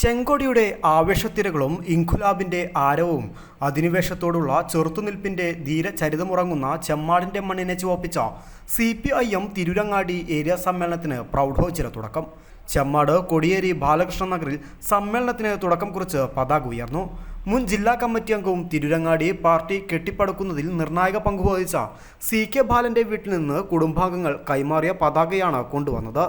ചെങ്കൊടിയുടെ ആവേശത്തിരകളും ഇൻഖുലാബിന്റെ ആരവവും അധിനിവേശത്തോടുള്ള ചെറുത്തുനിൽപ്പിന്റെ ധീരചരിതമുറങ്ങുന്ന ചെമ്മാടിന്റെ മണ്ണിനെ ചുവപ്പിച്ച C P I M Tirurangadi area സമ്മേളനത്തിന് പ്രൗഢോച്ചിര തുടക്കം. ചെമ്മാട് കൊടിയേരി ബാലകൃഷ്ണൻ നഗറിൽ സമ്മേളനത്തിന് തുടക്കം കുറിച്ച് പതാക ഉയർന്നു. മുൻ ജില്ലാ കമ്മിറ്റി അംഗവും തിരുരങ്ങാടി പാർട്ടി കെട്ടിപ്പടുക്കുന്നതിൽ നിർണായക പങ്കുവഹിച്ച സി കെ ബാലന്റെ വീട്ടിൽ നിന്ന് കുടുംബാംഗങ്ങൾ കൈമാറിയ പതാകയാണ് കൊണ്ടുവന്നത്.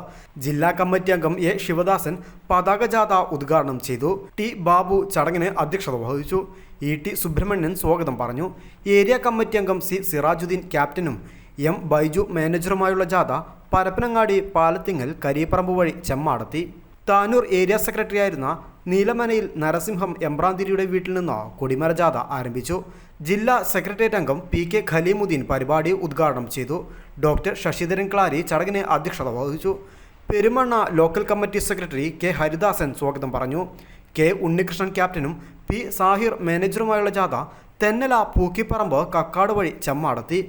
ജില്ലാ കമ്മിറ്റി അംഗം എ ശിവദാസൻ പതാക ജാഥ ഉദ്ഘാടനം ചെയ്തു. ടി ബാബു ചടങ്ങിന് അധ്യക്ഷത വഹിച്ചു. ഇ ടി സുബ്രഹ്മണ്യൻ സ്വാഗതം പറഞ്ഞു. ഏരിയ കമ്മിറ്റി അംഗം സി സിറാജുദ്ദീൻ ക്യാപ്റ്റനും എം ബൈജു മാനേജറുമായുള്ള ജാഥ പരപ്പനങ്ങാടി പാലത്തിങ്ങൽ കരിയപ്പറമ്പ് വഴി ചെമ്മാടത്തി. താനൂർ ഏരിയ സെക്രട്ടറിയായിരുന്ന നീലമനയിൽ നരസിംഹം എംബ്രാന്തിരിയുടെ വീട്ടിൽ നിന്ന് കൊടിമര ജാഥ ആരംഭിച്ചു. ജില്ലാ സെക്രട്ടേറിയറ്റ് അംഗം പി കെ ഖലീമുദ്ദീൻ പരിപാടി ഉദ്ഘാടനം ചെയ്തു. ഡോക്ടർ ശശിധരൻ ക്ലാരി ചടങ്ങിന് അധ്യക്ഷത വഹിച്ചു. Perumanna local committee secretary K Haridasan സ്വാഗതം പറഞ്ഞു. കെ ഉണ്ണികൃഷ്ണൻ ക്യാപ്റ്റനും പി സാഹിർ മാനേജറുമായുള്ള ജാഥ തെന്നല പൂക്കിപ്പറമ്പ് കക്കാട് വഴി ചെമ്മാടത്തി.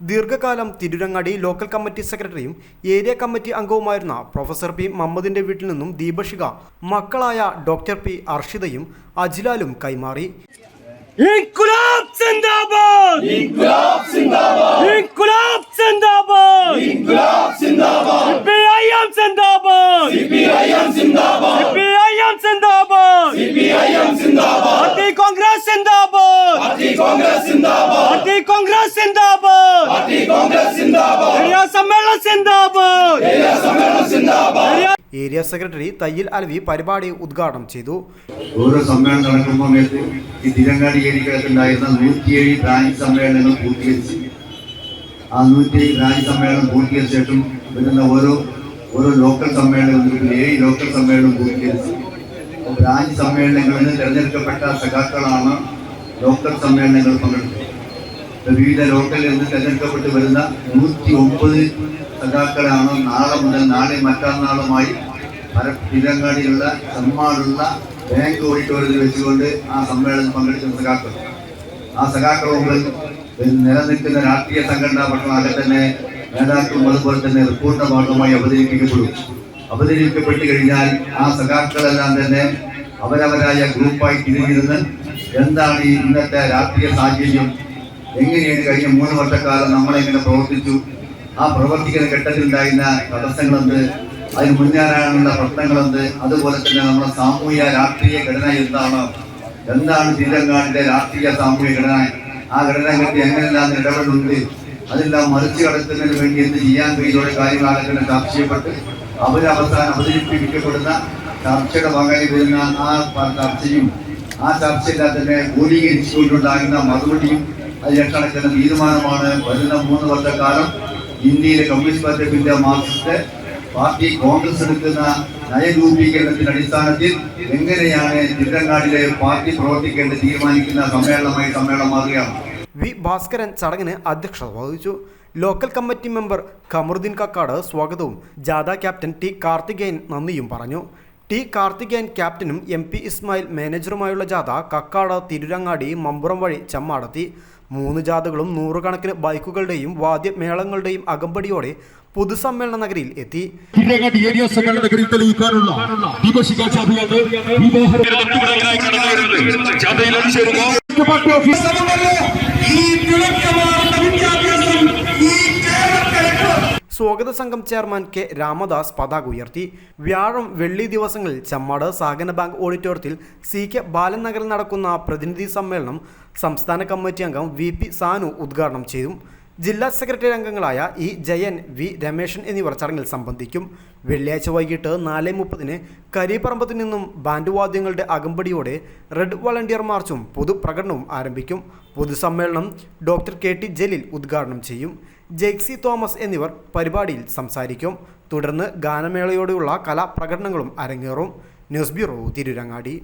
ദീർഘകാലം തിരുരങ്ങാടി ലോക്കൽ കമ്മിറ്റി സെക്രട്ടറിയും ഏരിയ കമ്മിറ്റി അംഗവുമായിരുന്ന പ്രൊഫസർ പി മമ്മദിന്റെ വീട്ടിൽ നിന്നും ദീപശിക മക്കളായ ഡോക്ടർ പി അർഷിതയും അജിലാലും കൈമാറി. കോൺഗ്രസ് കോൺഗ്രസ് കോൺഗ്രസ് സിന്ദാബാദ്! പാർട്ടി കോൺഗ്രസ് സിന്ദാബാദ്. ഏരിയ സമ്മേളനം സിന്ദാബാദ്. സെക്രട്ടറി തയ്യിൽ അലവി പരിപാടി ഉദ്ഘാടനം ചെയ്തു. ഓരോ സമ്മേളനം നടക്കുന്ന സമയത്ത് ഈ തിരങ്ങാടി ഏരിയക്കിടക്കുണ്ടായിരുന്ന നൂറ്റിയേഴ് ബ്രാഞ്ച് സമ്മേളനങ്ങൾ പൂർത്തീകരിച്ചു. ആ നൂറ്റിയേഴ് ബ്രാഞ്ച് സമ്മേളനം പൂർത്തീകരിച്ച ശേഷം വരുന്ന ഓരോ ഓരോ ലോക്കൽ സമ്മേളനം ഏഴ് ലോക്കൽ സമ്മേളനം പൂർത്തീകരിച്ചു. ബ്രാഞ്ച് സമ്മേളനങ്ങളിൽ തിരഞ്ഞെടുക്കപ്പെട്ട സഖാക്കളാണ് ലോക്കൽ സമ്മേളനങ്ങൾ പങ്കെടുത്തത്. വിവിധ ലോക്കലിൽ നിന്ന് തെരഞ്ഞെടുക്കപ്പെട്ട് വരുന്ന നൂറ്റി ഒമ്പത് സഖാക്കളാണ് നാളെ മുതൽ നാളെ മറ്റന്നാളുമായി തിരങ്ങാടിയുള്ള ചെമ്മാടുള്ള ബാങ്ക് ഓഡിറ്റോറിയത്തിൽ വെച്ചുകൊണ്ട് ആ സമ്മേളനം പങ്കെടുക്കുന്ന സഖാക്കൾ. ആ സഖാക്കൾ മുമ്പിൽ നിലനിൽക്കുന്ന രാഷ്ട്രീയ സംഘടനാ പട്ടണമാകെ തന്നെ നേതാക്കളും അതുപോലെ തന്നെ റിപ്പോർട്ടിന്റെ ഭാഗമായി അവതരിപ്പിക്കപ്പെടും. അവതരിപ്പിക്കപ്പെട്ട് കഴിഞ്ഞാൽ ആ സഖാക്കളെല്ലാം തന്നെ അവരവരായ ഗ്രൂപ്പായി തിരിഞ്ഞിരുന്ന് എന്താണ് ഈ ഇന്നത്തെ രാഷ്ട്രീയ സാഹചര്യം? എങ്ങനെയാണ് കഴിഞ്ഞ മൂന്ന് വർഷക്കാലം നമ്മളെങ്ങനെ പ്രവർത്തിച്ചു? ആ പ്രവർത്തിക്കുന്ന ഘട്ടത്തിലുണ്ടായിരുന്ന തടസ്സങ്ങളുണ്ട് അതിന് മുന്നേറാനുള്ള പ്രശ്നങ്ങളുണ്ട് അതുപോലെ തന്നെ നമ്മുടെ സാമൂഹ്യ രാഷ്ട്രീയ ഘടന എന്താണ്? എന്താണ് തിരങ്ങാടിന്റെ രാഷ്ട്രീയ സാമൂഹ്യ ഘടന? ആ ഘടന ഘടനകൾക്ക് എങ്ങനെല്ലാം ഇടപെടുന്നുണ്ട് അതെല്ലാം മറിച്ചു കടത്തുന്നതിന് വേണ്ടി എന്ത് ചെയ്യാൻ കഴിയുന്ന കാര്യങ്ങളൊക്കെ ചർച്ചയപ്പെട്ട് അവരവസാനം അവതരിപ്പിക്കപ്പെടുന്ന ചർച്ചയുടെ ഭാഗമായി വരുന്ന ആ ചർച്ചയും ആ ചർച്ചയെല്ലാം തന്നെ മൂലീകരിച്ചുകൊണ്ടുണ്ടാകുന്ന മറുപടിയും അതിലക്കണക്കുന്ന തീരുമാനമാണ് വരുന്ന മൂന്ന് വർഷക്കാലം ഇന്ത്യയിലെ communist party of Marxist party Congress എടുക്കുന്ന നയരൂപീകരണത്തിന്റെ അടിസ്ഥാനത്തിൽ എങ്ങനെയാണ് തിരുരങ്ങാടിലെ പാർട്ടി പ്രവർത്തിക്കേണ്ടത് തീരുമാനിക്കുന്ന സമ്മേളനമായി സമ്മേളനം മാറുകയാണ്. വി ഭാസ്കരൻ ചടങ്ങിന് അധ്യക്ഷത വഹിച്ചു. Local committee member Khamaruddeen Kakkad സ്വാഗതവും. ജാഥ ക്യാപ്റ്റൻ ടി കാർത്തികേയൻ നന്ദിയും പറഞ്ഞു. ടി കാർത്തികേയൻ ക്യാപ്റ്റനും എം പി ഇസ്മായിൽ മാനേജറുമായുള്ള ജാഥ കക്കാട് തിരുരങ്ങാടി മമ്പുറം വഴി ചമ്മാടത്തി. മൂന്ന് ജാഥകളും നൂറുകണക്കിന് ബൈക്കുകളുടെയും വാദ്യമേളങ്ങളുടെയും അകമ്പടിയോടെ പൊതുസമ്മേളന നഗരിയിൽ എത്തി. തെളിയിക്കാനുള്ള ഈ സ്വാഗത സംഘം ചെയർമാൻ കെ രാമദാസ് പതാക ഉയർത്തി. വ്യാഴം വെള്ളി ദിവസങ്ങളിൽ ചമ്മാട് സഹകരണ ബാങ്ക് ഓഡിറ്റോറിയത്തിൽ സി കെ ബാലൻ നഗറിൽ നടക്കുന്ന പ്രതിനിധി സമ്മേളനം സംസ്ഥാന കമ്മിറ്റി അംഗം വി പി സാനു ഉദ്ഘാടനം ചെയ്തു. ജില്ലാ സെക്രട്ടറി അംഗങ്ങളായ ഇ ജയൻ വി രമേശൻ എന്നിവർ ചടങ്ങിൽ സംബന്ധിക്കും. വെള്ളിയാഴ്ച വൈകിട്ട് നാല് മുപ്പതിന് കരീപ്പറമ്പത്തു നിന്നും ബാൻഡ് വാദ്യങ്ങളുടെ അകമ്പടിയോടെ റെഡ് വളണ്ടിയർ മാർച്ചും പൊതുപ്രകടനവും ആരംഭിക്കും. പൊതുസമ്മേളനം ഡോക്ടർ കെ ടി ജലീൽ ഉദ്ഘാടനം ചെയ്യും. ജെക്സി തോമസ് എന്നിവർ പരിപാടിയിൽ സംസാരിക്കും. തുടർന്ന് ഗാനമേളയോടെയുള്ള കലാപ്രകടനങ്ങളും അരങ്ങേറും. News bureau Tirurangadi.